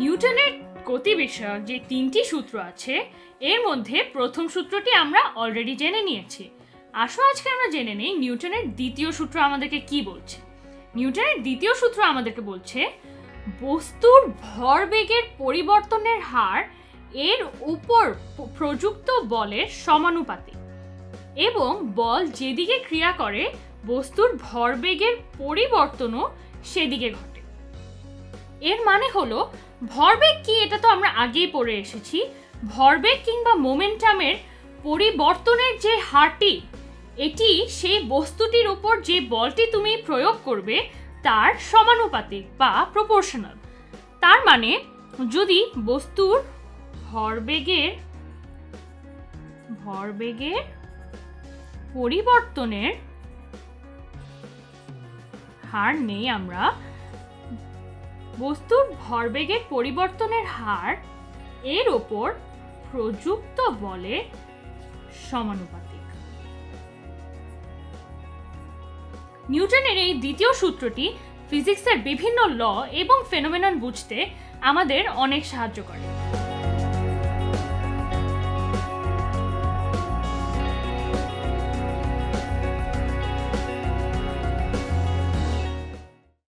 নিউটনের গতি বিষয়ক যে তিনটি সূত্র আছে, এর মধ্যে প্রথম সূত্রটি আমরা অলরেডি জেনে নিয়েছি। আসো আজকে আমরা জেনে নেই নিউটনের দ্বিতীয় সূত্র আমাদেরকে কি বলছে। নিউটনের দ্বিতীয় সূত্র আমাদেরকে বলছে, বস্তুর ভরবেগের পরিবর্তনের হার এর উপর প্রযুক্ত বলের সমানুপাতিক এবং বল যেদিকে ক্রিয়া করে, বস্তুর ভরবেগের পরিবর্তনও সেদিকে ঘটে। এর মানে হলো, ভরবেগ কি এটা তো আমরা আগেই পড়ে এসেছি। ভরবেগ কিংবা মোমেন্টামের পরিবর্তনের যে হারটি, এটি সেই বস্তুটির উপর যে বলটি তুমি প্রয়োগ করবে, তার সমানুপাতিক বা প্রপোর্শনাল তার মানে যদি বস্তুর ভরবেগের ভরবেগের পরিবর্তনের হার নেই আমরা বস্তুর ভরবেগের পরিবর্তনের হার এর ওপর প্রযুক্ত বলে সমানুপাতিক। নিউটনের এই দ্বিতীয় সূত্রটি ফিজিক্সের বিভিন্ন ল এবং ফেনোমেনন বুঝতে আমাদের অনেক সাহায্য করে।